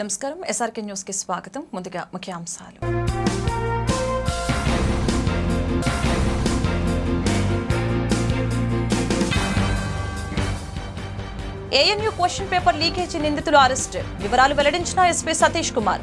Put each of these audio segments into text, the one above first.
నమస్కారం. ఎస్ఆర్కే న్యూస్కి స్వాగతం. ముందుగా ముఖ్యాంశాలు. ఏఎన్యూ క్వశ్చన్ పేపర్ లీకేజీ నిందితులు అరెస్ట్. వివరాలు వెల్లడించిన ఎస్పీ సతీష్ కుమార్.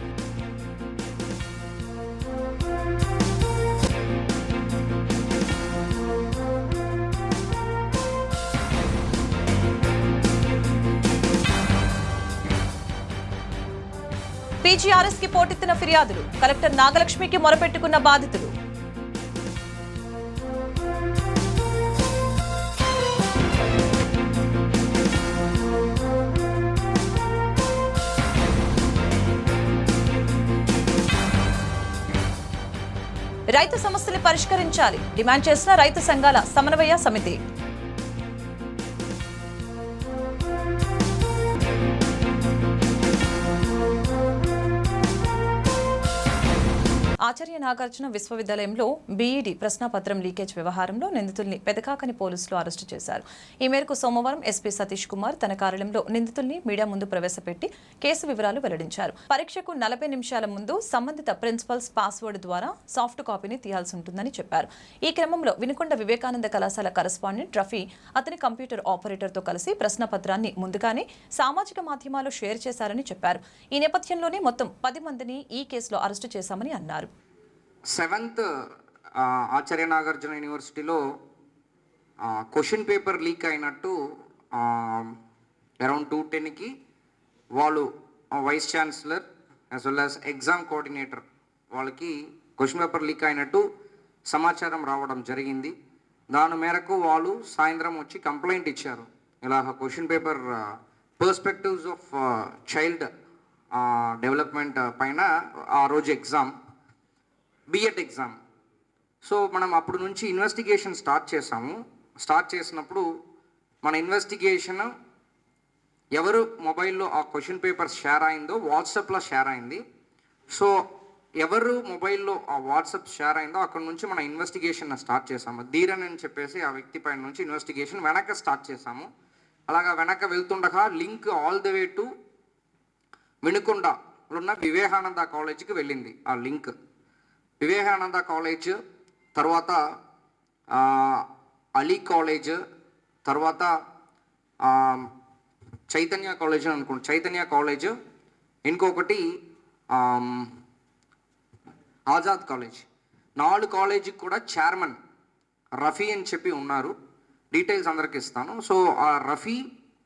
కేజీఆర్ఎస్కి పోటెత్తిన ఫిర్యాదులు. కలెక్టర్ నాగలక్ష్మికి మొరపెట్టుకున్న బాధితులు. రైతు సమస్యలు పరిష్కరించాలి. డిమాండ్ చేసిన రైతు సంఘాల సమన్వయ సమితి. ఆచార్య నాగార్జున విశ్వవిద్యాలయంలో బీఈడి ప్రశ్నాపత్రం లీకేజ్ వ్యవహారంలో నిందితుల్ని పెదకాకని పోలీసులు అరెస్టు చేశారు. ఈ మేరకు సోమవారం ఎస్పీ సతీష్ కుమార్ తన కార్యాలయంలో నిందితుల్ని మీడియా ముందు ప్రవేశపెట్టి కేసు వివరాలు వెల్లడించారు. పరీక్షకు నలభై నిమిషాల ముందు సంబంధిత ప్రిన్సిపల్స్ పాస్వర్డ్ ద్వారా సాఫ్ట్ కాపీని తీయాల్సి ఉంటుందని చెప్పారు. ఈ క్రమంలో వినుకొండ వివేకానంద కళాశాల కరస్పాండెంట్ రఫీ అతని కంప్యూటర్ ఆపరేటర్తో కలిసి ప్రశ్నపత్రాన్ని ముందుగానే సామాజిక మాధ్యమాల్లో షేర్ చేశారని చెప్పారు. ఈ నేపథ్యంలోనే మొత్తం పది మందిని ఈ కేసులో అరెస్టు చేశామని అన్నారు. సెవెంత్ ఆచార్య నాగార్జున యూనివర్సిటీలో క్వశ్చన్ పేపర్ లీక్ అయినట్టు అరౌండ్ టూ టెన్కి వాళ్ళు vice chancellor as well as exam coordinator వాళ్ళకి క్వశ్చన్ పేపర్ లీక్ అయినట్టు సమాచారం రావడం జరిగింది. దాని మేరకు వాళ్ళు సాయంత్రం వచ్చి కంప్లైంట్ ఇచ్చారు. ఇలా question paper perspectives of child development పైన ఆ రోజు ఎగ్జామ్ బిఎడ్ ఎగ్జామ్ సో మనం అప్పుడు నుంచి ఇన్వెస్టిగేషన్ స్టార్ట్ చేసాము స్టార్ట్ చేసినప్పుడు మన ఇన్వెస్టిగేషన్ ఎవరు మొబైల్లో ఆ క్వశ్చన్ పేపర్ షేర్ అయిందో వాట్సాప్లో షేర్ అయింది. సో ఎవరు మొబైల్లో ఆ వాట్సాప్ షేర్ అయిందో అక్కడ నుంచి మన ఇన్వెస్టిగేషన్ స్టార్ట్ చేసాము ధీరన్ అని చెప్పేసి ఆ వ్యక్తి పైన నుంచి ఇన్వెస్టిగేషన్ వెనక స్టార్ట్ చేసాము అలాగా వెనక వెళ్తుండగా link all the way to Vinukonda ఉన్న వివేకానంద కాలేజీకి వెళ్ళింది ఆ లింక్. వివేకానంద కాలేజ్ తర్వాత అలీ కాలేజ్ తర్వాత చైతన్య కాలేజ్ అని అనుకోండి చైతన్య కాలేజ్ ఇంకొకటి ఆజాద్ కాలేజ్. నాలుగు కాలేజీకి కూడా చైర్మన్ రఫీ అని చెప్పి ఉన్నారు. డీటెయిల్స్ అందరికి ఇస్తాను. సో ఆ రఫీ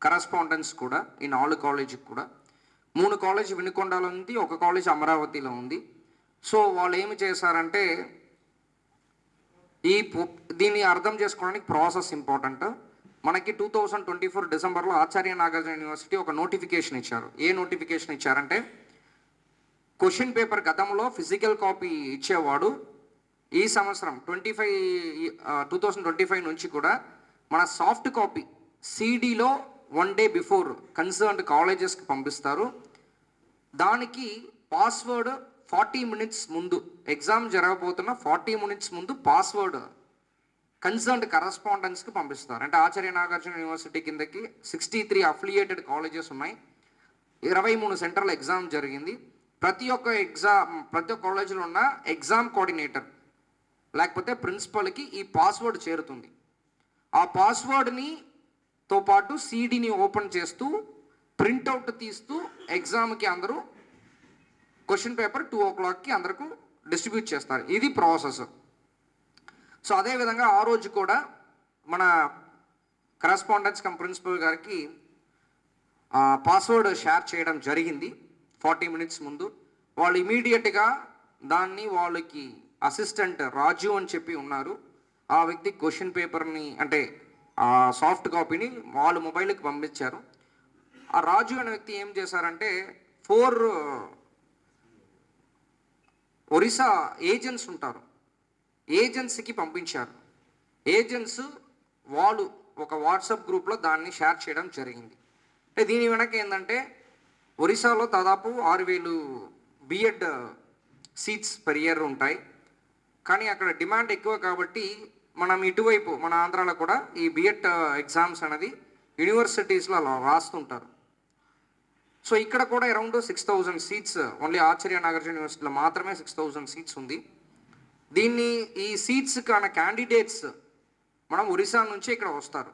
కరస్పాండెన్స్ కూడా ఈ నాలుగు కాలేజీకి కూడా. మూడు కాలేజ్ వినుకొండలో ఉంది ఒక కాలేజ్ అమరావతిలో ఉంది. సో వాళ్ళు ఏమి చేశారంటే ఈ దీన్ని అర్థం చేసుకోవడానికి ప్రాసెస్ ఇంపార్టెంట్. మనకి టూ థౌజండ్ ట్వంటీ ఫోర్ డిసెంబర్లో ఆచార్య నాగార్జున యూనివర్సిటీ ఒక నోటిఫికేషన్ ఇచ్చారు. ఏ నోటిఫికేషన్ ఇచ్చారంటే క్వశ్చన్ పేపర్ గతంలో ఫిజికల్ కాపీ ఇచ్చేవాడు ఈ సంవత్సరం twenty five two thousand twenty five నుంచి కూడా మన సాఫ్ట్ కాపీ సిడీలో వన్ డే బిఫోర్ కన్సర్న్డ్ కాలేజెస్కి పంపిస్తారు. దానికి పాస్వర్డ్ ఫార్టీ మినిట్స్ ముందు ఎగ్జామ్ జరగబోతున్న ఫార్టీ మినిట్స్ ముందు పాస్వర్డ్ కన్సర్న్డ్ కరస్పాండెన్స్కి పంపిస్తారు అంటే ఆచార్య నాగార్జున యూనివర్సిటీ కిందకి సిక్స్టీ త్రీ అఫిలియేటెడ్ కాలేజెస్ ఉన్నాయి. ఇరవై మూడు సెంటర్ల ఎగ్జామ్ జరిగింది. ప్రతి ఒక్క ఎగ్జామ్ ప్రతి ఒక్క కాలేజీలో ఉన్న ఎగ్జామ్ కోఆర్డినేటర్ లేకపోతే ప్రిన్సిపల్కి ఈ పాస్వర్డ్ చేరుతుంది. ఆ పాస్వర్డ్ని తో పాటు సీడీని ఓపెన్ చేస్తూ ప్రింట్అవుట్ తీస్తూ ఎగ్జామ్కి అందరూ క్వశ్చన్ పేపర్ టూ ఓ క్లాక్కి అందరకు డిస్ట్రిబ్యూట్ చేస్తారు. ఇది ప్రాసెస్. సో అదేవిధంగా ఆ రోజు కూడా మన కరస్పాండెన్స్ కమ్ ప్రిన్సిపల్ గారికి పాస్వర్డ్ షేర్ చేయడం జరిగింది. ఫార్టీ మినిట్స్ ముందు. వాళ్ళు ఇమీడియట్గా దాన్ని వాళ్ళకి అసిస్టెంట్ రాజు అని చెప్పి ఉన్నారు. ఆ వ్యక్తి క్వశ్చన్ పేపర్ని అంటే ఆ సాఫ్ట్ కాపీని వాళ్ళ మొబైల్కి పంపించారు. ఆ రాజు అనే వ్యక్తి ఏం చేశారంటే ఫోర్ ఒరిస్సా ఏజెంట్స్ ఉంటారు. ఏజెన్సీకి పంపించారు. ఏజెంట్స్ వాళ్ళు ఒక వాట్సాప్ గ్రూప్లో దాన్ని షేర్ చేయడం జరిగింది. అంటే దీని వెనక ఏంటంటే ఒరిస్సాలో దాదాపు ఆరు వేలు బిఎడ్ సీట్స్ పర్ ఇయర్ ఉంటాయి. కానీ అక్కడ డిమాండ్ ఎక్కువ కాబట్టి మనం ఇటువైపు మన ఆంధ్రాలో కూడా ఈ బిఎడ్ ఎగ్జామ్స్ అనేది యూనివర్సిటీస్లో అలా రాస్తుంటారు. సో ఇక్కడ కూడా around six thousand seats only Acharya Nagarjuna యూనివర్సిటీలో మాత్రమే సిక్స్ థౌజండ్ సీట్స్ ఉంది. దీన్ని ఈ సీట్స్ కాన క్యాండిడేట్స్ మనం ఒరిస్సా నుంచి ఇక్కడ వస్తారు.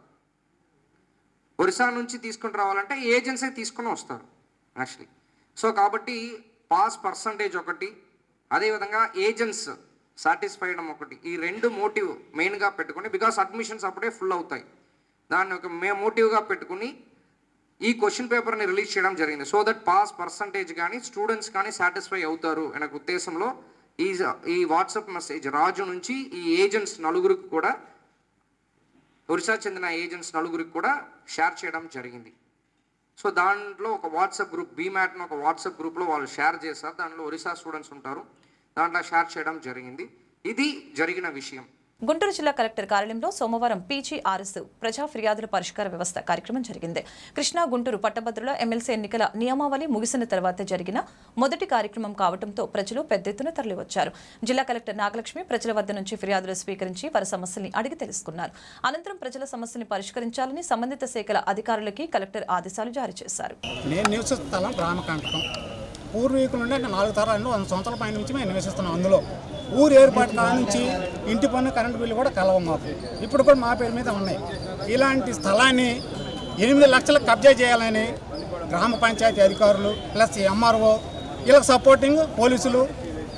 ఒరిస్సా నుంచి తీసుకుని రావాలంటే ఏజెన్సీ తీసుకుని వస్తారు యాక్చువల్లీ సో కాబట్టి పాస్ పర్సంటేజ్ ఒకటి అదేవిధంగా ఏజెంట్స్ సాటిస్ఫైడ్ ఒకటి. ఈ రెండు మోటివ్ మెయిన్గా పెట్టుకుని బికాస్ అడ్మిషన్స్ అప్పుడే ఫుల్ అవుతాయి. దాన్ని ఒక మే మోటివ్గా పెట్టుకుని ఈ క్వశ్చన్ పేపర్ని రిలీజ్ చేయడం జరిగింది. సో దట్ పాస్ పర్సంటేజ్ కానీ స్టూడెంట్స్ కానీ సాటిస్ఫై అవుతారు అనే ఉద్దేశంలో ఈ ఈ వాట్సాప్ మెసేజ్ రాజు నుంచి ఈ ఏజెంట్స్ నలుగురికి కూడా ఒరిస్సా చెందిన ఏజెంట్స్ నలుగురికి కూడా షేర్ చేయడం జరిగింది. సో దాంట్లో ఒక వాట్సాప్ గ్రూప్ బీమ్యాట్ని ఒక వాట్సాప్ గ్రూప్లో వాళ్ళు షేర్ చేశారు. దాంట్లో ఒరిస్సా స్టూడెంట్స్ ఉంటారు. దాంట్లో షేర్ చేయడం జరిగింది. ఇది జరిగిన విషయం. గుంటూరు జిల్లా కలెక్టర్ కార్యాలయంలో సోమవారం పీజీఆర్ఎస్ ప్రజా ఫిర్యాదుల పరిష్కార వ్యవస్థ కార్యక్రమం జరిగింది. కృష్ణా గుంటూరు పట్టభద్రుల ఎమ్మెల్సీ ఎన్నికల నియమావళి ముగిసిన తర్వాత జరిగిన మొదటి కార్యక్రమం కావడంతో ప్రజలు పెద్ద ఎత్తున తరలివచ్చారు. జిల్లా కలెక్టర్ నాగలక్ష్మి ప్రజల వద్ద నుంచి ఫిర్యాదులు స్వీకరించి వారి సమస్యల్ని అడిగి తెలుసుకున్నారు. అనంతరం ప్రజల సమస్యల్ని పరిష్కరించాలని సంబంధిత శాఖల అధికారులకి కలెక్టర్ ఆదేశాలు జారీ చేశారు. పూర్వీకులు ఉండే పూర్వీకుల నుండి అంటే నాలుగు తరాలు వంద సంవత్సరాల పైన నుంచి మేము నివసిస్తున్నాం అందులో. ఊరు ఏర్పాటు కాడ నుంచి ఇంటి పన్ను కరెంటు బిల్లు కూడా కలవం మాకు. ఇప్పుడు కూడా మా పేరు మీద ఉన్నాయి. ఇలాంటి స్థలాన్ని ఎనిమిది లక్షలకు కబ్జా చేయాలని గ్రామ పంచాయతీ అధికారులు ప్లస్ ఎంఆర్ఓ వీళ్ళకి సపోర్టింగ్ పోలీసులు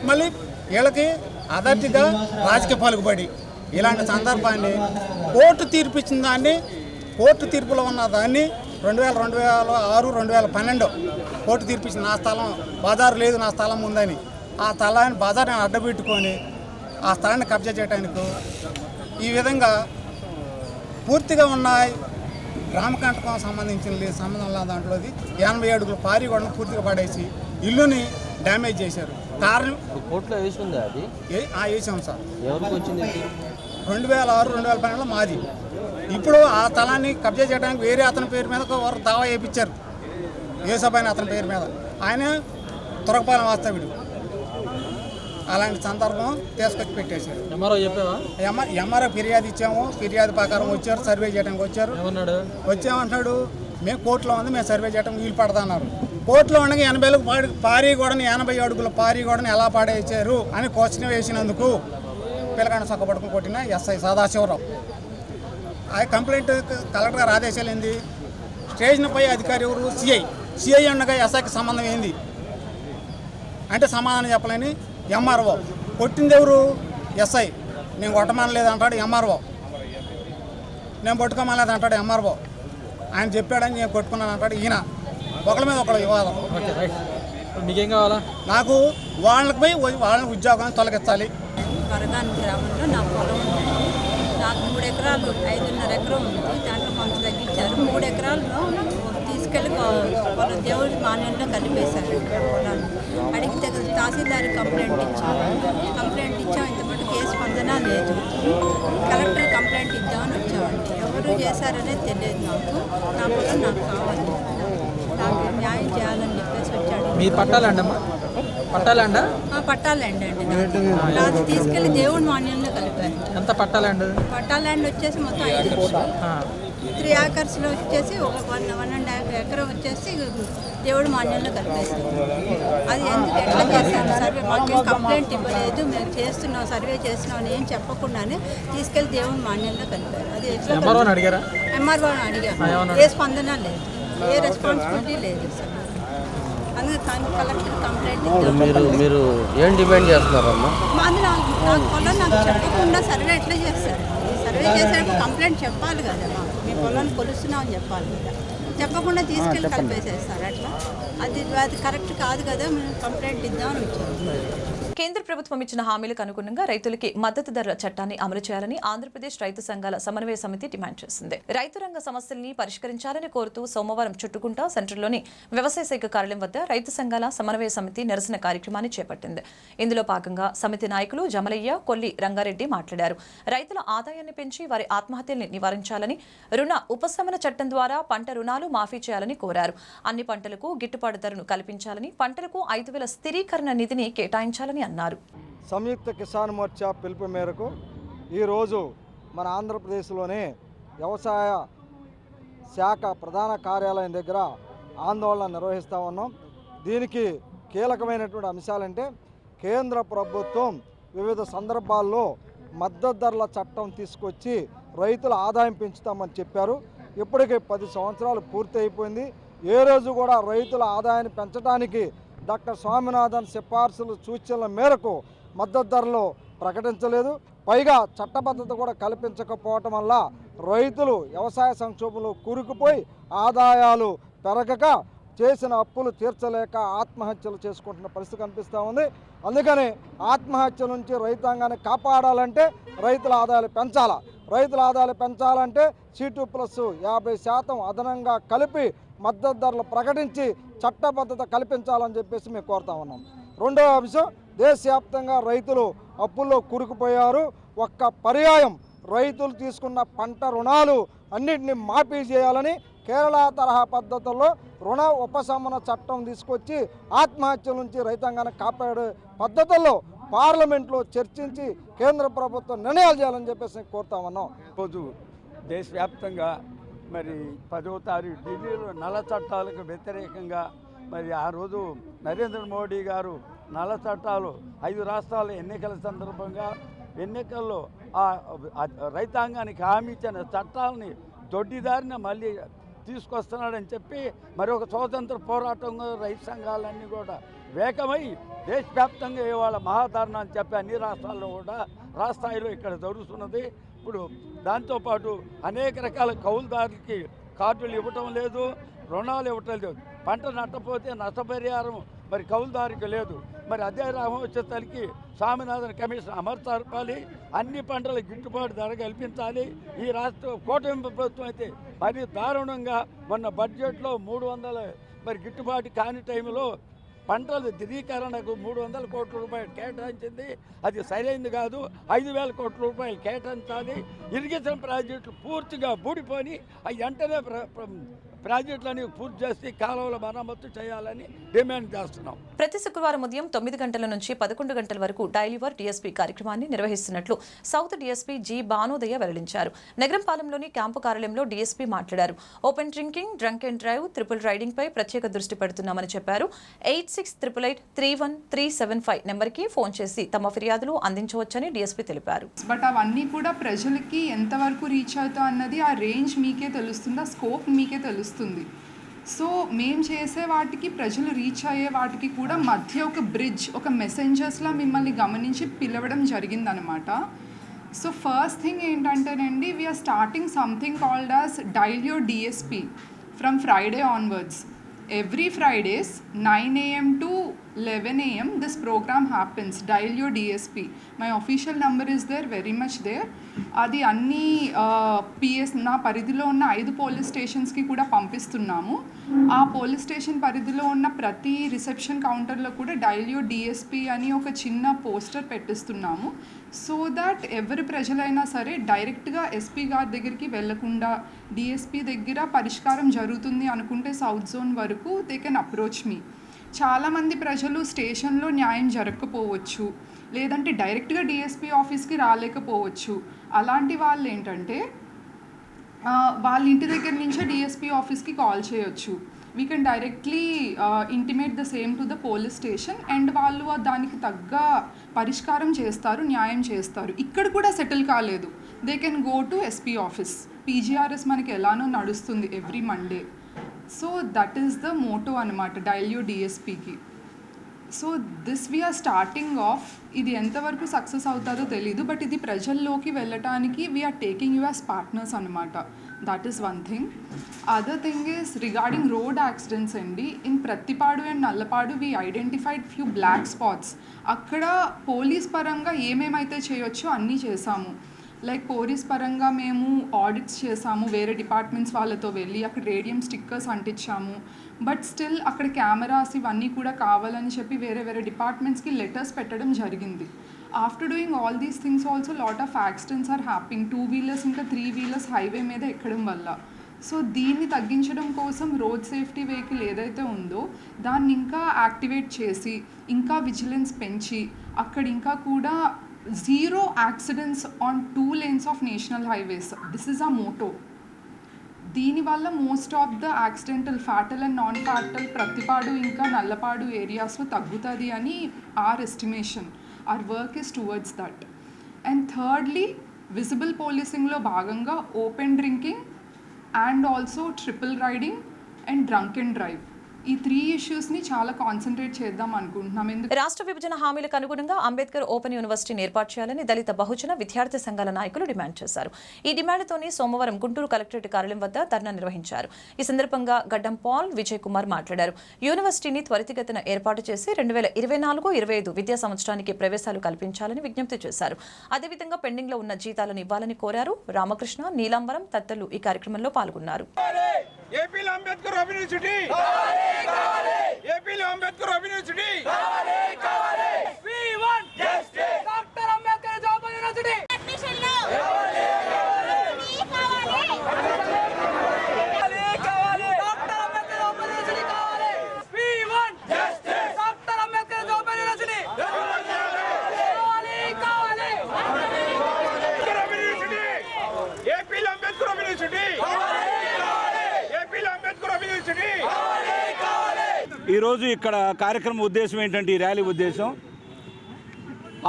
మళ్ళీ వీళ్ళకి అథారిటీగా రాజకీయ పలుకుబడి ఇలాంటి సందర్భాన్ని కోర్టు తీర్పు ఇచ్చిన దాన్ని కోర్టు తీర్పులో ఉన్న దాన్ని రెండు వేల రెండు వేల ఆరు రెండు వేల పన్నెండు కోర్టు తీర్పు ఇచ్చిన నా స్థలం బజారు లేదు నా స్థలం ఉందని. ఆ స్థలాన్ని బజార్ని అడ్డబెట్టుకొని ఆ స్థలాన్ని కబ్జా చేయడానికి ఈ విధంగా పూర్తిగా ఉన్నాయి. గ్రామకంటకం సంబంధించిన సంబంధం లేదు దాంట్లోది ఎనభై అడుగుల పారి కూడా పూర్తిగా పడేసి ఇల్లుని డ్యామేజ్ చేశారు. కారణం కోర్టులో వేసి ఉందా అది? వేసాం సార్? రెండు వేల ఆరు రెండు వేల పన్నెండులో మాది. ఇప్పుడు ఆ స్థలాన్ని కబ్జా చేయడానికి వేరే అతని పేరు మీద ఒక దావా వేయించారు అని అతని పేరు మీద. ఆయన తురకపాలెం వాస్తవ్యుడు. అలాంటి సందర్భం తీసుకొచ్చి పెట్టేశారు. ఎంఆర్ఓ చెప్పావా? ఎంఆర్ఓ ఫిర్యాదు ఇచ్చాము. ఫిర్యాదు ప్రకారం వచ్చారు సర్వే చేయడానికి వచ్చారు. వచ్చామంటున్నాడు మేము కోర్టులో ఉంది మేము సర్వే చేయడం వీలు పడదన్నారు కోర్టులో ఉండగా ఎనభైలకు పాడి పారీ గోడని ఎనభై అడుగుల పారీ గోడని ఎలా పాడేసారు అని క్వశ్చన్ వేసినందుకు పిల్లగాడ సొక్కబడుకుని కొట్టిన ఎస్ఐ సదాశివరావు. ఆ కంప్లైంట్ కలెక్టర్ గారు ఆదేశాలు ఏంది? స్టేషన్పై అధికారి ఎవరు? సిఐ సిఐ ఉండగా ఎస్ఐకి సంబంధం ఏంది? అంటే సమాధానం చెప్పలేని ఎంఆర్ఓ కొట్టింది ఎవరు? ఎస్ఐ నేను కొట్టమనలేదు అంటాడు ఎంఆర్ఓ నేను పట్టుకోమలేదు అంటాడు ఎంఆర్ఓ ఆయన చెప్పాడని నేను కొట్టుకున్నాను అంటాడు ఈయన. ఒకళ్ళ మీద ఒకళ్ళ వివాదం. Okay right. ఇప్పుడు మీకేం కావాలా? నాకు వాళ్ళకి పోయి వాళ్ళని ఉద్యోగాన్ని తొలగించాలి. గ్రామంలో నా పొలం నాకు మూడు ఎకరాలు ఐదున్నర ఎకరం ఉంది. దాంట్లో కొంత తగ్గించారు. మూడు ఎకరాల్లో తీసుకెళ్ళి పొలం దేవుడి మాన్యంలో కలిపేశారు. పొలాన్ని అడిగితే తహసీల్దార్ కంప్లైంట్ ఇచ్చాం. కంప్లైంట్ ఇచ్చాం. ఇంతమంది కేసు పొందనా లేదు. కలెక్టర్ కంప్లైంట్ ఇద్దామని వచ్చామండి ఎవరు చేశారనేది తెలియదు నాకు. నా పొలం నాకు కావాలి. నాకు న్యాయం చేయాలని చెప్పేసి వచ్చాడు. మీ పట్టాలండి అమ్మా పట్టాలండా? పట్టాలండి అండి. అది తీసుకెళ్ళి దేవుడి మాన్యంలో కలిపారు. ఎంత పట్టాలండ్? పట్టా ల్యాండ్ వచ్చేసి మొత్తం ఐదు త్రీ ఏకర్స్లో వచ్చేసి ఒక వన్ వన్ అండ్ హాఫ్ ఎకరం వచ్చేసి దేవుడి మాన్యంలో కలిపేసారు అది ఎందుకు ఎట్లా చేశారు? సర్వే మాకేం కంప్లైంట్ ఇవ్వలేదు. మేము చేస్తున్నాం సర్వే చేస్తున్నాం అని ఏం చెప్పకుండానే తీసుకెళ్ళి దేవుడి మాన్యంలో కలిపారు. అది ఎట్లా ఎంఆర్ఓ అడిగారా? ఎంఆర్ఓ అడిగాను ఏ స్పందన లేదు. ఏ రెస్పాన్సిబిలిటీ లేదు. సార్ ఇద్దాం మీరు మీరు ఏం డిమాండ్ చేస్తున్నారమ్మా? మాది నాకు నాకు పొలం నాకు చెప్పకుండా సర్వే ఎట్లా చేస్తారు? సర్వే చేసేటప్పుడు కంప్లైంట్ చెప్పాలి కదా మీ పొలాన్ని కొలుస్తున్నాం అని చెప్పాలి కదా. చెప్పకుండా తీసుకెళ్ళి కలిపేసేస్తారు అట్లా. అది అది కరెక్ట్ కాదు కదా మేము కంప్లైంట్ ఇద్దామని వచ్చాము. కేంద్ర ప్రభుత్వం ఇచ్చిన హామీలకు అనుగుణంగా రైతులకి మద్దతు ధరల చట్టాన్ని అమలు చేయాలని ఆంధ్రప్రదేశ్ రైతు సంఘాల సమన్వయ సమితి డిమాండ్ చేసింది. రైతు రంగ సమస్యల్ని పరిష్కరించాలని కోరుతూ సోమవారం చుట్టుకుంటా సెంటర్లోని వ్యవసాయ శాఖ కార్యాలయం వద్ద రైతు సంఘాల సమన్వయ సమితి నిరసన కార్యక్రమాన్ని చేపట్టింది. ఇందులో భాగంగా సమితి నాయకులు జమలయ్య కొల్లి రంగారెడ్డి మాట్లాడారు. రైతుల ఆదాయాన్ని పెంచి వారి ఆత్మహత్యల్ని నివారించాలని రుణ ఉపశమన చట్టం ద్వారా పంట రుణాలు మాఫీ చేయాలని కోరారు. అన్ని పంటలకు గిట్టుబాటు ధరను కల్పించాలని పంటలకు ఐదు వేల స్థిరీకరణ నిధిని కేటాయించాలని అన్నారు. సంయుక్త కిసాన్ మోర్చా పిలుపు మేరకు ఈరోజు మన ఆంధ్రప్రదేశ్లోనే వ్యవసాయ శాఖ ప్రధాన కార్యాలయం దగ్గర ఆందోళన నిర్వహిస్తూ ఉన్నాం. దీనికి కీలకమైనటువంటి అంశాలంటే కేంద్ర ప్రభుత్వం వివిధ సందర్భాల్లో మద్దతు ధరల చట్టం తీసుకొచ్చి రైతుల ఆదాయం పెంచుతామని చెప్పారు. ఇప్పటికే పది సంవత్సరాలు పూర్తి అయిపోయింది ఏ రోజు కూడా రైతుల ఆదాయాన్ని పెంచడానికి డాక్టర్ స్వామినాథన్ సిఫార్సులు సూచనల మేరకు మద్దతు ధరలు ప్రకటించలేదు. పైగా చట్టబద్ధత కూడా కల్పించకపోవటం వల్ల రైతులు వ్యవసాయ సంక్షోభంలో కూరుకుపోయి ఆదాయాలు పెరగక చేసిన అప్పులు తీర్చలేక ఆత్మహత్యలు చేసుకుంటున్న పరిస్థితి కనిపిస్తూ ఉంది. అందుకని ఆత్మహత్య నుంచి రైతాంగాన్ని కాపాడాలంటే రైతుల ఆదాయాలు పెంచాలా? రైతుల ఆదాయాలు పెంచాలంటే సీటు ప్లస్ యాభై శాతం అదనంగా కలిపి మద్దతు ధరలు ప్రకటించి చట్టబద్ధత కల్పించాలని చెప్పేసి మేము కోరుతా ఉన్నాం. రెండవ అంశం దేశవ్యాప్తంగా రైతులు అప్పుల్లో కూరుకుపోయారు. ఒక్క పర్యాయం రైతులు తీసుకున్న పంట రుణాలు అన్నింటినీ మాఫీ చేయాలని కేరళ తరహా పద్ధతుల్లో రుణ ఉపశమన చట్టం తీసుకొచ్చి ఆత్మహత్యల నుంచి రైతాంగాన్ని కాపాడే పద్ధతుల్లో పార్లమెంట్లో చర్చించి కేంద్ర ప్రభుత్వం నిర్ణయాలు చేయాలని చెప్పేసి కోరుతా ఉన్నాం. ఈరోజు దేశవ్యాప్తంగా మరి పదవ తారీఖు ఢిల్లీలో నల్ల చట్టాలకు వ్యతిరేకంగా మరి ఆ రోజు నరేంద్ర మోడీ గారు నల్ల చట్టాలు ఐదు రాష్ట్రాల ఎన్నికల సందర్భంగా ఎన్నికల్లో ఆ రైతాంగానికి హామీ ఇచ్చిన చట్టాలని దొడ్డిదారిన మళ్ళీ తీసుకొస్తున్నాడని చెప్పి మరి ఒక స్వాతంత్ర పోరాటంగా రైతు సంఘాలన్నీ కూడా వేగమై దేశవ్యాప్తంగా ఇవాళ మహాధారణ అని చెప్పి అన్ని రాష్ట్రాల్లో కూడా రాష్ట్రాయిలో ఇక్కడ జరుగుతున్నది. ఇప్పుడు దాంతోపాటు అనేక రకాల కౌలుదారులకి కార్డులు ఇవ్వటం లేదు రుణాలు ఇవ్వటం లేదు. పంట నట్టపోతే నష్టపరిహారం మరి కౌలుదారికి లేదు. మరి అదే రామం వచ్చేసరికి స్వామినాథన్ కమిషన్ అమర్చాలి అన్ని పంటలకు గిట్టుబాటు ధర కల్పించాలి. ఈ రాష్ట్ర కూటమి ప్రభుత్వం అయితే మరి దారుణంగా మొన్న బడ్జెట్లో మూడు వందల మరి గిట్టుబాటు కాని టైంలో పంటల ధృవీకరణకు మూడు వందల కోట్ల రూపాయలు కేటాయించింది. అది సరైనది కాదు. ఐదు వేల కోట్ల రూపాయలు కేటాయించాలి. ఇరిగేషన్ ప్రాజెక్టులు పూర్తిగా బూడిపోయి అవి వెంటనే ప్ర- ప్రాజెక్టులని పూర్తి చేసి కాలువల మరమ్మతు చేయాలని డిమాండ్ చేస్తున్నాం. ప్రతి శుక్రవారం ఉదయం తొమ్మిది గంటల నుంచి పదకొండు గంటల వరకు డైలీవర్ డీఎస్పీ కార్యక్రమాన్ని నిర్వహిస్తున్నట్లు సౌత్ డీఎస్పీ జి భానోదయ వెల్లడించారు. నగరంపాలెంలోని క్యాంపు కార్యాలయంలో డీఎస్పీ మాట్లాడారు. Open drinking drunk and drive triple riding పై ప్రత్యేక దృష్టి పెడుతున్నామని చెప్పారు. Eight six triple eight three one three seven five నెంబర్కి ఫోన్ చేసి తమ ఫిర్యాదులు అందించవచ్చని డీఎస్పీ తెలిపారు. బట్ అవన్నీ కూడా ప్రజలకి ఎంతవరకు రీచ్ అవుతా అన్నది ఆ రేంజ్ మీకే తెలుస్తుంది ఆ స్కోప్ మీకే తెలుస్తుంది. సో మేము చేసే వాటికి ప్రజలు రీచ్ అయ్యే వాటికి కూడా మధ్య ఒక బ్రిడ్జ్ ఒక మెసెంజర్స్లా మిమ్మల్ని గమనించి పిలవడం జరిగిందనమాట. సో ఫస్ట్ థింగ్ ఏంటంటేనండి we're starting something called as dial your DSP from Friday onwards every Fridays nine AM to 11 a.m this program happens. Dial your dsp my official number is there very much there. అది అన్ని PS నా పరిధిలో ఉన్న ఐదు police స్టేషన్స్కి కూడా పంపిస్తున్నాము. ఆ police station పరిధిలో ఉన్న ప్రతి రిసెప్షన్ కౌంటర్లో కూడా డైల్ యూ డిఎస్పి అని ఒక చిన్న పోస్టర్ పెట్టిస్తున్నాము. సో దట్ ఎవరి ప్రజలైనా సరే డైరెక్ట్గా ఎస్పీ గారి దగ్గరికి వెళ్ళకుండా డిఎస్పి దగ్గర పరిష్కారం జరుగుతుంది అనుకుంటే సౌత్ జోన్ వరకు దే కెన్ అప్రోచ్ మీ చాలామంది ప్రజలు స్టేషన్లో న్యాయం జరగకపోవచ్చు లేదంటే డైరెక్ట్గా డిఎస్పీ ఆఫీస్కి రాలేకపోవచ్చు. అలాంటి వాళ్ళు ఏంటంటే వాళ్ళ ఇంటి దగ్గర నుంచే డిఎస్పీ ఆఫీస్కి కాల్ చేయొచ్చు. We can directly intimate the same to the police station and వాళ్ళు దానికి తగ్గ పరిష్కారం చేస్తారు న్యాయం చేస్తారు. ఇక్కడ కూడా సెటిల్ కాలేదు. They can go to SP office PGRS మనకి ఎలానో నడుస్తుంది every Monday so that is the motto అనమాట డైల్యూ డిఎస్పికి so this we're starting off ఇది ఎంతవరకు సక్సెస్ అవుతుందో తెలీదు బట్ ఇది ప్రజల్లోకి వెళ్ళటానికి we're taking you as partners అనమాట that is one thing other thing is regarding road accidents అండి in Prathipadu and Nallapadu we identified few black spots అక్కడ పోలీస్ పరంగా ఏమేమైతే చేయొచ్చో అన్నీ చేసాము. లైక్ పోలీస్ పరంగా మేము ఆడిట్స్ చేసాము వేరే డిపార్ట్మెంట్స్ వాళ్ళతో వెళ్ళి అక్కడ రేడియం స్టిక్కర్స్ అంటించాము. బట్ స్టిల్ అక్కడ కెమెరాస్ ఇవన్నీ కూడా కావాలని చెప్పి వేరే వేరే డిపార్ట్మెంట్స్కి లెటర్స్ పెట్టడం జరిగింది. After doing all these things also lot of accidents are happening two wheelers ఇంకా త్రీ వీలర్స్ హైవే మీద ఎక్కడం వల్ల. సో దీన్ని తగ్గించడం కోసం రోడ్ సేఫ్టీ వెహికల్ ఏదైతే ఉందో దాన్ని ఇంకా యాక్టివేట్ చేసి ఇంకా విజిలెన్స్ పెంచి అక్కడ ఇంకా కూడా zero accidents on two lanes of national highways this is a motto దీనివల్ల most of the accidental fatal and non fatal Prathipadu ఇంకా నల్లపాడు ఏరియాస్లో తగ్గుతుంది అని our estimation our work is towards that and thirdly visible పోలీసింగ్లో భాగంగా open drinking and also triple riding and drunk and drive ఈ three ఇష్యూస్ని చాలా concentrate చేద్దాం అనుకుంటున్నాం. ఎందుకంటే రాష్ట్ర విభజన హామీలకు అనుగుణంగా అంబేద్కర్ ఓపెన్ యూనివర్సిటీని ఏర్పాటు చేయాలని దళిత బహుజన విద్యార్థి సంఘాల నాయకులు డిమాండ్ చేశారు. ఈ డిమాండ్తోనే సోమవారం గుంటూరు కలెక్టరేట్ కార్యాలయం వద్ద ధర్నా నిర్వహించారు. ఈ సందర్భంగా గడ్డం పాల్ విజయ్ కుమార్ మాట్లాడారు. యూనివర్సిటీని త్వరితగతిన ఏర్పాటు చేసి రెండు వేల ఇరవై నాలుగు ఇరవై ఐదు విద్యా సంవత్సరానికి ప్రవేశాలు కల్పించాలని విజ్ఞప్తి చేశారు. అదేవిధంగా పెండింగ్లో ఉన్న జీతాలను ఇవ్వాలని కోరారు. రామకృష్ణ నీలాంబరం తదితరులు ఈ కార్యక్రమంలో పాల్గొన్నారు. ఏపీలో అంబేద్కర్ యూనివర్సిటీ. ఏపీలో అంబేద్కర్ యూనివర్సిటీ. ఏపీలో ఈరోజు ఇక్కడ కార్యక్రమం ఉద్దేశం ఏంటంటే ఈ ర్యాలీ ఉద్దేశం.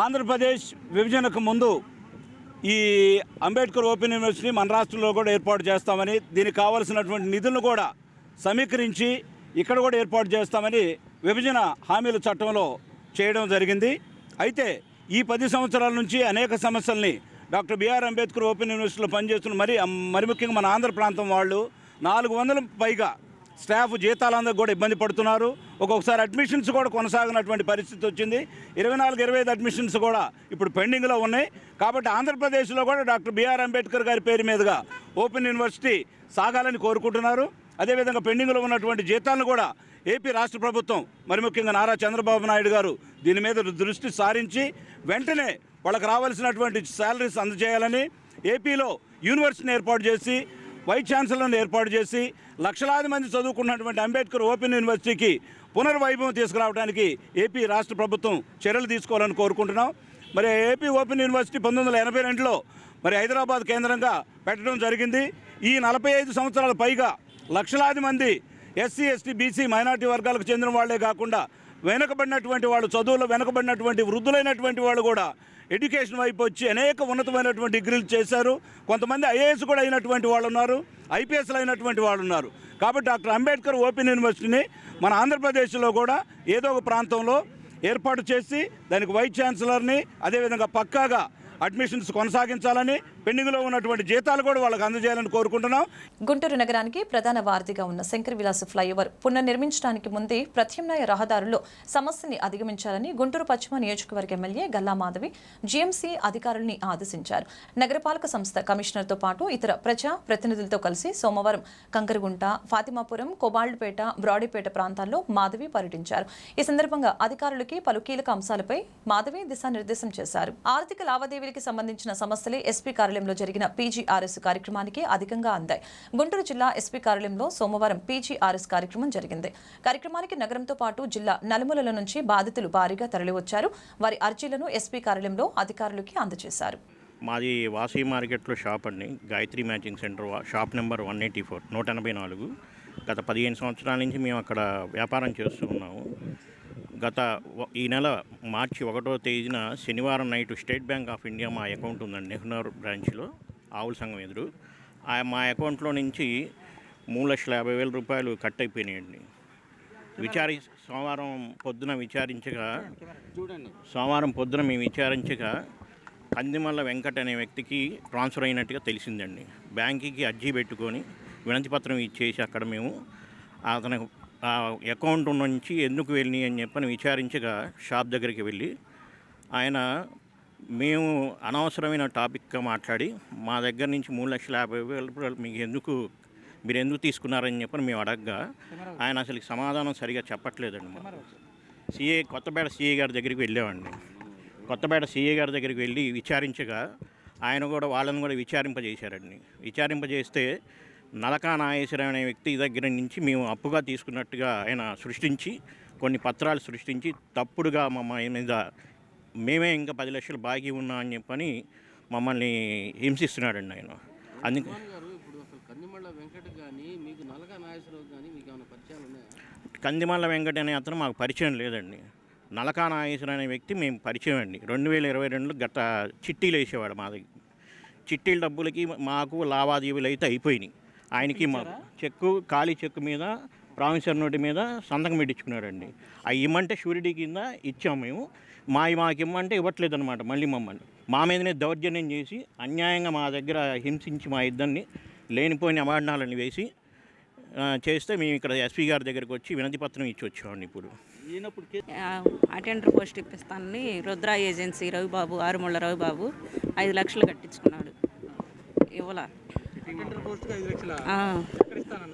ఆంధ్రప్రదేశ్ విభజనకు ముందు ఈ అంబేద్కర్ ఓపెన్ యూనివర్సిటీ మన రాష్ట్రంలో కూడా ఏర్పాటు చేస్తామని దీనికి కావలసినటువంటి నిధులను కూడా సమీకరించి ఇక్కడ కూడా ఏర్పాటు చేస్తామని విభజన హామీల చట్టంలో చేయడం జరిగింది. అయితే ఈ పది సంవత్సరాల నుంచి అనేక సమస్యల్ని డాక్టర్ బిఆర్ అంబేద్కర్ ఓపెన్ యూనివర్సిటీలో పనిచేస్తున్న మరి మరి ముఖ్యంగా మన ఆంధ్ర ప్రాంతం వాళ్ళు నాలుగు వందల పైగా స్టాఫ్ జీతాలందరూ కూడా ఇబ్బంది పడుతున్నారు. ఒక్కొక్కసారి అడ్మిషన్స్ కూడా కొనసాగినటువంటి పరిస్థితి వచ్చింది. ఇరవై నాలుగు ఇరవై ఐదు అడ్మిషన్స్ కూడా ఇప్పుడు పెండింగ్లో ఉన్నాయి. కాబట్టి ఆంధ్రప్రదేశ్లో కూడా డాక్టర్ బిఆర్ అంబేద్కర్ గారి పేరు మీదుగా ఓపెన్ యూనివర్సిటీ సాగాలని కోరుకుంటున్నారు. అదేవిధంగా పెండింగ్లో ఉన్నటువంటి జీతాలను కూడా ఏపీ రాష్ట్ర ప్రభుత్వం మరి ముఖ్యంగా నారా చంద్రబాబు నాయుడు గారు దీని మీద దృష్టి సారించి వెంటనే వాళ్ళకి రావాల్సినటువంటి శాలరీస్ అందజేయాలని ఏపీలో యూనివర్సిటీని ఏర్పాటు చేసి వైస్ ఛాన్సలర్ను ఏర్పాటు చేసి లక్షలాది మంది చదువుకున్నటువంటి అంబేద్కర్ ఓపెన్ యూనివర్సిటీకి పునర్వైభవం తీసుకురావడానికి ఏపీ రాష్ట్ర ప్రభుత్వం చర్యలు తీసుకోవాలని కోరుకుంటున్నాం. మరి ఏపీ ఓపెన్ యూనివర్సిటీ పంతొమ్మిది వందల ఎనభై రెండులో మరి హైదరాబాద్ కేంద్రంగా పెట్టడం జరిగింది. ఈ నలభై ఐదు సంవత్సరాల పైగా లక్షలాది మంది ఎస్సీ ఎస్టీ బీసీ మైనార్టీ వర్గాలకు చెందిన వాళ్ళే కాకుండా వెనుకబడినటువంటి వాళ్ళు చదువులో వెనుకబడినటువంటి వృద్ధులైనటువంటి వాళ్ళు కూడా ఎడ్యుకేషన్ వైపు వచ్చి అనేక ఉన్నతమైనటువంటి డిగ్రీలు చేశారు. కొంతమంది ఐఏఎస్ కూడా అయినటువంటి వాళ్ళు ఉన్నారు ఐపీఎస్లు అయినటువంటి వాళ్ళు ఉన్నారు కాబట్టి డాక్టర్ అంబేద్కర్ ఓపెన్ యూనివర్సిటీని మన ఆంధ్రప్రదేశ్లో కూడా ఏదో ఒక ప్రాంతంలో ఏర్పాటు చేసి దానికి వైస్ ఛాన్సలర్ని అదేవిధంగా పక్కాగా అడ్మిషన్స్ కొనసాగించాలని పెండింగ్లో ఉన్నటువంటి జీతాలు కూడా వాళ్ళకి అందజేయాలని కోరుకుంటున్నాం. గుంటూరు నగరానికి ప్రధాన వారధిగా ఉన్న శంకర్ విలాస్ ఫ్లైఓవర్ పునర్నిర్మించడానికి ముందే ప్రత్యామ్నాయ రహదారుల్లో సమస్యని అధిగమించాలని గుంటూరు పశ్చిమ నియోజకవర్గ ఎమ్మెల్యే గల్లా మాధవి జీఎంసీ అధికారుల్ని ఆదేశించారు. నగరపాలక సంస్థ కమిషనర్తో పాటు ఇతర ప్రజా ప్రతినిధులతో కలిసి సోమవారం కంకరగుంట ఫాతిమాపురం కోబాల్డ్పేట బ్రాడీపేట ప్రాంతాల్లో మాధవి పర్యటించారు. ఈ సందర్భంగా అధికారులకి పలు కీలక అంశాలపై మాధవి దిశానిర్దేశం చేశారు. ఆర్థిక లావాదేవీలకి సంబంధించిన సమస్యలే ఎస్పీ కార్యాలయంలో జరిగిన పీజీఆర్ఎస్ కార్యక్రమానికి అధికంగా అందాయి. గుంటూరు జిల్లా ఎస్పీ కార్యాలయంలో సోమవారం పీజీఆర్ఎస్ కార్యక్రమం జరిగింది. కార్యక్రమానికి నగరంతో పాటు జిల్లా నలుమూలల నుంచి బాధితులు భారీగా తరలివచ్చారు. వారి అర్జీలను ఎస్పీ కార్యాలయంలో అధికారులకి అందజేశారు. మాది వాసీ మార్కెట్లో షాప్ అండి. Gayatri matching centre shop number one eighty four నూట ఎనభై నాలుగు. గత పదిహేను సంవత్సరాల నుంచి మేము అక్కడ వ్యాపారం చేస్తూ ఉన్నాము. గత ఈ నెల మార్చి ఒకటో తేదీన శనివారం night State Bank of India మా అకౌంట్ ఉందండి నెహ్నూర్ బ్రాంచ్లో ఆవుల సంఘం ఎదురు. ఆ మా అకౌంట్లో నుంచి మూడు లక్షల యాభై వేల రూపాయలు కట్ అయిపోయినాయండి. విచారి సోమవారం పొద్దున విచారించగా సోమవారం పొద్దున మేము విచారించగా కందిమల్ల వెంకట్ అనే వ్యక్తికి ట్రాన్స్ఫర్ అయినట్టుగా తెలిసిందండి. బ్యాంకుకి అర్జీ పెట్టుకొని వినతి పత్రం ఇచ్చేసి అక్కడ మేము అతను ఆ అకౌంట్ నుంచి ఎందుకు వెళ్ళి అని చెప్పని విచారించగా షాప్ దగ్గరికి వెళ్ళి ఆయన మేము అనవసరమైన టాపిక్గా మాట్లాడి మా దగ్గర నుంచి మూడు లక్షల యాభై వేల రూపాయలు మీకు ఎందుకు మీరు ఎందుకు తీసుకున్నారని చెప్పని మేము అడగగా ఆయన అసలు సమాధానం సరిగా చెప్పట్లేదండి మాకు. సిఏ కొత్తపేట సిఏ గారి దగ్గరికి వెళ్ళామండి కొత్తపేట సిఏ గారి దగ్గరికి వెళ్ళి విచారించగా ఆయన కూడా వాళ్ళని కూడా విచారింపజేశారండి. విచారింపజేస్తే నలకా నాగేశ్వరం అనే వ్యక్తి దగ్గర నుంచి మేము అప్పుగా తీసుకున్నట్టుగా ఆయన సృష్టించి కొన్ని పత్రాలు సృష్టించి తప్పుడుగా మమ్మల్ని మీద మేమే ఇంకా పది లక్షలు బాకీ ఉన్నా అని చెప్పని మమ్మల్ని హింసిస్తున్నాడండి ఆయన. అందుకే కందిమల్ల వెంకట అనే అతను మాకు పరిచయం లేదండి. నలకా నాగేశ్వరం అనే వ్యక్తి మేము పరిచయం అండి. రెండు వేల ఇరవై రెండులో గత చిట్టీలు వేసేవాడు మా దగ్గర చిట్టీల డబ్బులకి మాకు లావాదేవీలు అయితే అయిపోయినాయి. ఆయనకి చెక్కు ఖాళీ చెక్కు మీద ప్రామిసర్ నోటి మీద సంతకం పెట్టించుకున్నాడండి అవి ఇమ్మంటే షూరిటీ కింద ఇచ్చాము మేము. మా మాకు ఇమ్మంటే ఇవ్వట్లేదు అనమాట మళ్ళీ మమ్మల్ని. మా మీదనే దౌర్జన్యం చేసి అన్యాయంగా మా దగ్గర హింసించి మా ఇద్దరిని లేనిపోయిన అవార్డాలను వేసి ఆ, చేస్తే మేము ఇక్కడ ఎస్పీ గారి దగ్గరికి వచ్చి వినతి పత్రం ఇచ్చి వచ్చామండి ఇప్పుడు. అటెండర్ పోస్ట్ ఇప్పిస్తానని రుద్ర ఏజెన్సీ రవిబాబు ఆరుముళ్ళ రవిబాబు ఐదు లక్షలు కట్టించుకున్నాడు. ఇవ్వలా.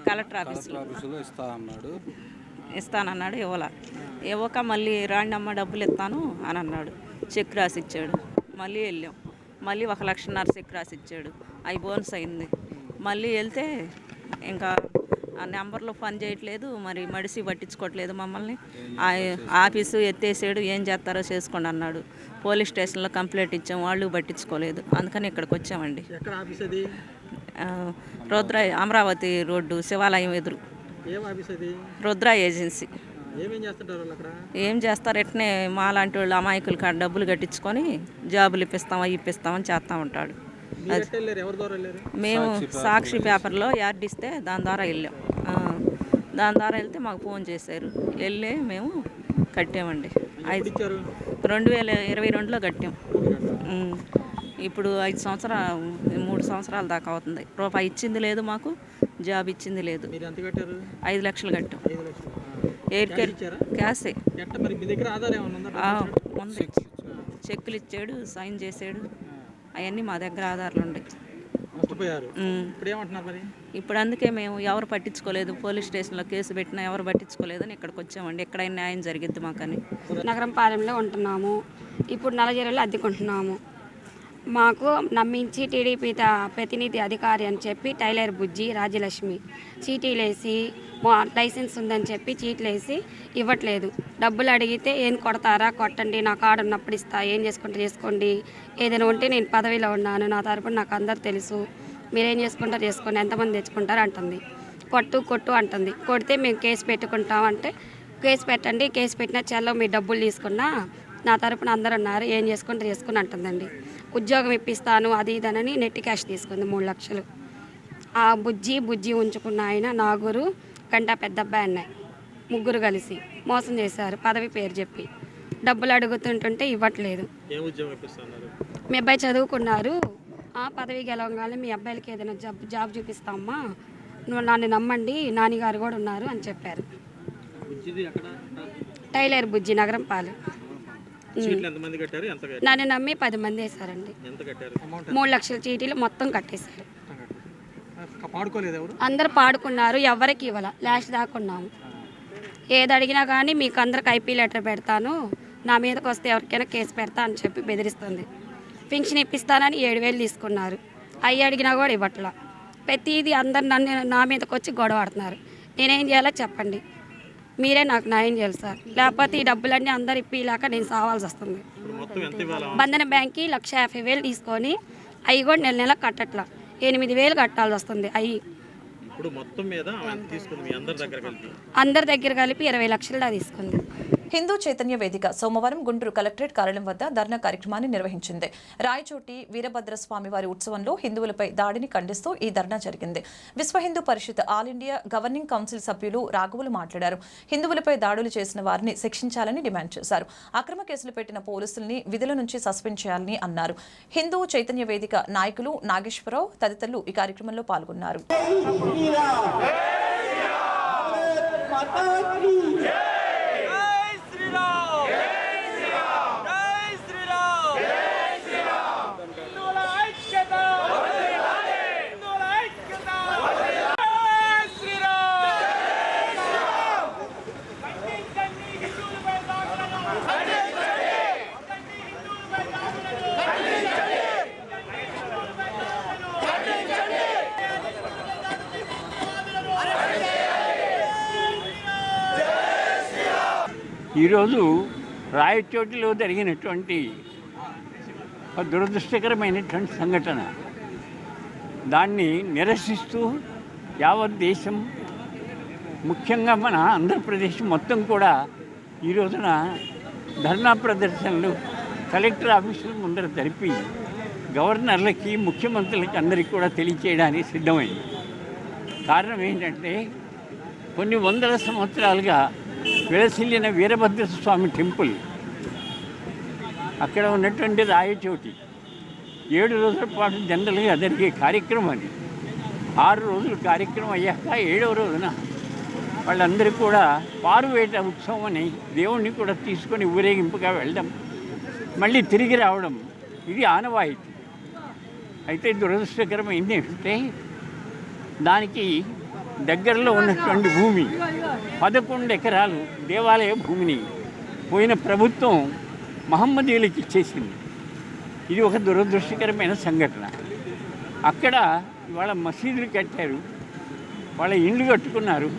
కలెక్టర్ ఆఫీస్లో. ఆఫీసులో ఇస్తా అన్నాడు. ఇస్తానన్నాడు ఇవ్వలా. ఇవ్వక మళ్ళీ రాండి అమ్మ డబ్బులు ఇస్తాను అని అన్నాడు. చెక్ రాసి ఇచ్చాడు మళ్ళీ వెళ్ళాం. మళ్ళీ ఒక లక్షన్నర చెక్ రాసి ఇచ్చాడు అవి బోనస్ అయింది. మళ్ళీ వెళ్తే ఇంకా ఆ నెంబర్లో పని చేయట్లేదు. మరి మడిసి పట్టించుకోవట్లేదు మమ్మల్ని. ఆ ఆఫీసు ఎత్తేసాడు. ఏం చేస్తారో చేసుకోండి అన్నాడు. పోలీస్ స్టేషన్లో కంప్లైంట్ ఇచ్చాం. వాళ్ళు పట్టించుకోలేదు. అందుకని ఇక్కడికి వచ్చామండి. రుద్ర అమరావతి రోడ్డు శివాలయం ఎదురు. ఏం ఆఫీస్ అది? రుద్ర ఏజెన్సీ. ఏమేం చేస్తుంటారు వాళ్ళు అక్కడ? ఏం చేస్తారు? ఎట్నే మా లాంటి వాళ్ళు అమాయకులు కాడ డబ్బులు కట్టించుకొని జాబులు ఇప్పిస్తాం అవి ఇప్పిస్తామని చేస్తూ ఉంటాడు. మేము సాక్షి పేపర్లో యాడ్ ఇస్తే దాని ద్వారా వెళ్ళాం. ఆ, దాని ద్వారా వెళ్తే మాకు ఫోన్ చేశారు. వెళ్ళి మేము కట్టామండి. ఐదు రెండు వేల ఇరవై రెండులో కట్టాం. ఇప్పుడు ఐదు సంవత్సరాలు మూడు సంవత్సరాల దాకా అవుతుంది. రూపాయి ఇచ్చింది లేదు మాకు జాబ్ ఇచ్చింది లేదు. మీరు ఎంత కట్టారు? ఐదు లక్షలు కట్టాం. ఎయిర్ క్యాష్ కేర్ ఏమన్నా ఉందా? చెక్కులు ఇచ్చాడు సైన్ చేసాడు అవన్నీ మా దగ్గర ఆధారాలు ఉమ్. ఇప్పుడు ఏమంటున్నారు మరి? ఇప్పుడు అందుకే మేము ఎవరు పట్టించుకోలేదు. పోలీస్ స్టేషన్లో కేసు పెట్టినా ఎవరు పట్టించుకోలేదని ఇక్కడికి వచ్చామండి. ఎక్కడైనా న్యాయం జరిగిద్ది మాకని. నగరం పాలెంలో ఉంటున్నాము. ఇప్పుడు నలజీరలో అద్దెకుంటున్నాము. మాకు నమ్మించి టీడీపీ త- ప్రతినిధి అధికారి అని చెప్పి టైలర్ బుజ్జి రాజ్యలక్ష్మి చీటీలేసి మా లైసెన్స్ ఉందని చెప్పి చీట్లేసి ఇవ్వట్లేదు. డబ్బులు అడిగితే ఏం కొడతారా? కొట్టండి నా కార్డు ఉన్నప్పుడు ఇస్తా ఏం చేసుకుంటే చేసుకోండి. ఏదైనా ఉంటే నేను పదవిలో ఉన్నాను నా తరపున నాకు అందరు తెలుసు. మీరేం చేసుకుంటారు చేసుకోండి ఎంతమంది తెచ్చుకుంటారు అంటుంది. కొట్టు కొట్టు అంటుంది. కొడితే మేము కేసు పెట్టుకుంటాం అంటే కేసు పెట్టండి కేసు పెట్టినా చెల్లో మీ డబ్బులు తీసుకున్నా నా తరపున అందరు ఉన్నారు ఏం చేసుకుంటే చేసుకుని అంటుందండి. ఉద్యోగం ఇప్పిస్తాను అది ఇదనని నెట్ క్యాష్ తీసుకుంది మూడు లక్షలు. ఆ బుజ్జి బుజ్జి ఉంచుకున్న ఆయన నాగురు గంట పెద్ద అబ్బాయి అన్నాయి ముగ్గురు కలిసి మోసం చేశారు పదవి పేరు చెప్పి. డబ్బులు అడుగుతుంటుంటే ఇవ్వట్లేదు. మీ అబ్బాయి చదువుకున్నారు. ఆ పదవి గెలవగానే మీ అబ్బాయిలకి ఏదైనా జాబ్ జాబ్ చూపిస్తామమ్మా నువ్వు నన్ను నమ్మండి నాన్నగారు కూడా ఉన్నారు అని చెప్పారు. టైలర్ బుజ్జి నగరం పాలు. నన్ను నమ్మి పది మంది వేశారండి. అమౌంట్ మూడు లక్షల చీటీలు మొత్తం కట్టేశారు. అందరు పాడుకున్నారు ఎవరికి ఇవ్వాల? లాస్ట్ దాకా ఉన్నాము ఏది అడిగినా కానీ మీకు అందరికి ఐపీ లెటర్ పెడతాను. నా మీదకి వస్తే ఎవరికైనా కేసు పెడతా అని చెప్పి బెదిరిస్తుంది. పింఛన్ ఇప్పిస్తానని ఏడు వేలు తీసుకున్నారు. అవి అడిగినా కూడా ఇవ్వట్లా. ప్రతిదీ అందరు నన్ను నా మీదకి వచ్చి గొడవ ఆడుతున్నారు. నేనేం చేయాలో చెప్పండి. మీరే నాకు న్యాయం చేయాలి సార్. లేకపోతే ఈ డబ్బులన్నీ అందరు ఇప్పిలాక నేను సావాల్సి వస్తుంది. బంధన బ్యాంక్కి లక్ష యాభై వేలు తీసుకొని అవి కూడా నెల నెల కట్టట్లా. ఎనిమిది వేలు కట్టాల్సి వస్తుంది అవి. అందరి దగ్గర కలిపి? అందరి దగ్గర కలిపి ఇరవై లక్షలు దా తీసుకుంది. హిందూ చైతన్య వేదిక సోమవారం గుంటూరు కలెక్టరేట్ కార్యాలయం వద్ద ధర్నా కార్యక్రమాన్ని నిర్వహించింది. రాయచోటి వీరభద్రస్వామి వారి ఉత్సవంలో హిందువులపై దాడిని ఖండిస్తూ ఈ ధర్నా జరిగింది. Vishwa Hindu Parishad All India governing council సభ్యులు రాఘవులు మాట్లాడారు. హిందువులపై దాడులు చేసిన వారిని శిక్షించాలని డిమాండ్ చేశారు. అక్రమ కేసులు పెట్టిన పోలీసుల్ని విధుల నుంచి సస్పెండ్ చేయాలని అన్నారు. హిందూ చైతన్య వేదిక నాయకులు నాగేశ్వరరావు తదితరులు ఈ కార్యక్రమంలో పాల్గొన్నారు. ఈరోజు రాయచోటిలో జరిగినటువంటి దురదృష్టకరమైనటువంటి సంఘటన. దాన్ని నిరసిస్తూ యావత్ దేశం ముఖ్యంగా మన ఆంధ్రప్రదేశ్ మొత్తం కూడా ఈ రోజున ధర్నా ప్రదర్శనలు కలెక్టర్ ఆఫీసుల ముందర జరిపి గవర్నర్లకి ముఖ్యమంత్రులకి అందరికీ కూడా తెలియచేయడానికి సిద్ధమైంది. కారణం ఏంటంటే కొన్ని వందల సంవత్సరాలుగా విలసిల్లిన వీరభద్ర స్వామి టెంపుల్. అక్కడ ఉన్నటువంటి రాయచోటి. ఏడు రోజుల పాటు జనరల్గా జరిగే కార్యక్రమం అది. ఆరు రోజులు కార్యక్రమం అయ్యాక ఏడవ రోజున వాళ్ళందరూ కూడా పారువేట ఉత్సవం అని దేవుణ్ణి కూడా తీసుకొని ఊరేగింపుగా వెళ్ళడం మళ్ళీ తిరిగి రావడం ఇది ఆనవాయితీ. అయితే దురదృష్టకరం ఏంటంటే దానికి దగ్గరలో ఉన్నటువంటి భూమి. పదకొండు ఎకరాలు దేవాలయ భూమిని పోయిన ప్రభుత్వం మహమ్మదీయులకి ఇచ్చేసింది. ఇది ఒక దురదృష్టకరమైన సంఘటన. అక్కడ వాళ్ళ మసీదులు కట్టారు. వాళ్ళ ఇండ్లు కట్టుకున్నారు.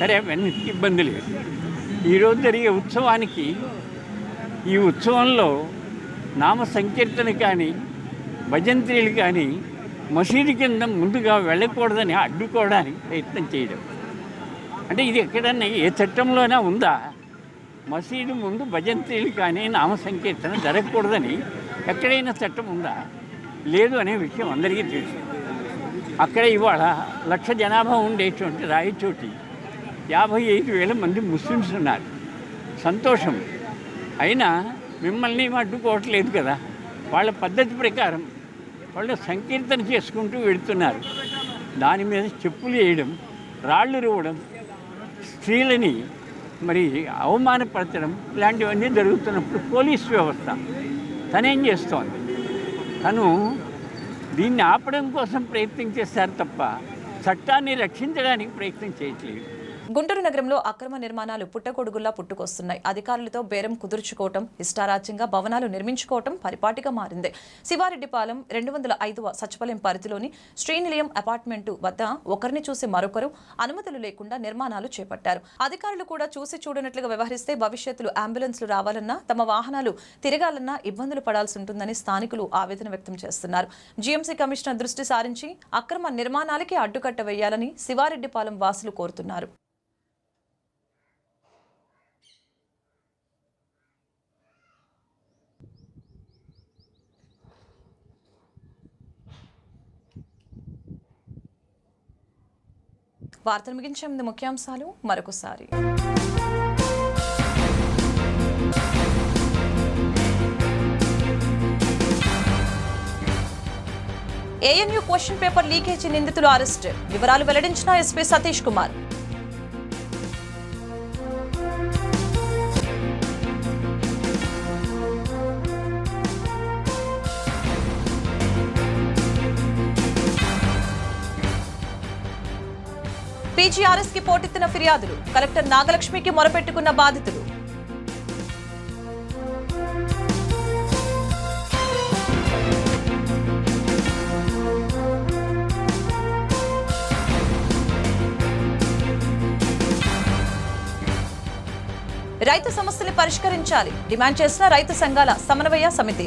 సరే అవన్నిటికీ ఇబ్బంది లేదు. ఈరోజు జరిగే ఉత్సవానికి ఈ ఉత్సవంలో నామ సంకీర్తన కానీ భజంత్రీలు కానీ మసీదు కింద ముందుగా వెళ్ళకూడదని అడ్డుకోవడానికి ప్రయత్నం చేయడం. అంటే ఇది ఎక్కడన్నా ఏ చట్టంలోనే ఉందా? మసీదు ముందు భజంతీలు కానీ నామ సంకీర్తన జరగకూడదని ఎక్కడైనా చట్టం ఉందా? లేదు అనే విషయం అందరికీ తెలుసు. అక్కడ ఇవాళ లక్ష జనాభా ఉండేటువంటి రాయచోటి యాభై ఐదు వేల మంది ముస్లిమ్స్ ఉన్నారు. సంతోషం. అయినా మిమ్మల్ని అడ్డుకోవట్లేదు కదా? వాళ్ళ పద్ధతి ప్రకారం వాళ్ళు సంకీర్తన చేసుకుంటూ వెళుతున్నారు. దాని మీద చెప్పులు వేయడం రాళ్ళు రువ్వడం స్త్రీలని మరి అవమానపరచడం ఇలాంటివన్నీ జరుగుతున్నప్పుడు పోలీస్ వ్యవస్థ తనేం చేస్తోంది? తను దీన్ని ఆపడం కోసం ప్రయత్నం చేస్తారు తప్ప చట్టాన్ని రక్షించడానికి ప్రయత్నం చేయట్లేదు. గుంటూరు నగరంలో అక్రమ నిర్మాణాలు పుట్టగొడుగుల్లా పుట్టుకొస్తున్నాయి. అధికారులతో బేరం కుదుర్చుకోవటం ఇష్టారాజ్యంగా భవనాలు నిర్మించుకోవటం పరిపాటిగా మారింది. శివారెడ్డిపాలెం రెండు వందల ఐదవ సచివాలయం పరిధిలోని శ్రీనిలయం అపార్ట్మెంటు వద్ద ఒకరిని చూసి మరొకరు అనుమతులు లేకుండా నిర్మాణాలు చేపట్టారు. అధికారులు కూడా చూసి చూడనట్లుగా వ్యవహరిస్తే భవిష్యత్తులో అంబులెన్స్లు రావాలన్నా తమ వాహనాలు తిరగాలన్నా ఇబ్బందులు పడాల్సి ఉంటుందని స్థానికులు ఆవేదన వ్యక్తం చేస్తున్నారు. జీఎంసీ కమిషనర్ దృష్టి సారించి అక్రమ నిర్మాణాలకి అడ్డుకట్ట వేయాలని శివారెడ్డిపాలెం వాసులు కోరుతున్నారు. వార్తలు ముగించే ముందు ముఖ్యాంశాలు మరొకసారి. ఏఎన్యూ క్వశ్చన్ పేపర్ లీకేజీ నిందితులు అరెస్ట్. వివరాలు వెల్లడించిన ఎస్పీ సతీష్ కుమార్. పీజీఆర్ఎస్కి పోటెత్తిన ఫిర్యాదులు. కలెక్టర్ నాగలక్ష్మికి మొరపెట్టుకున్న బాధితులు. రైతు సమస్యలు పరిష్కరించాలి. డిమాండ్ చేసిన రైతు సంఘాల సమన్వయ సమితి.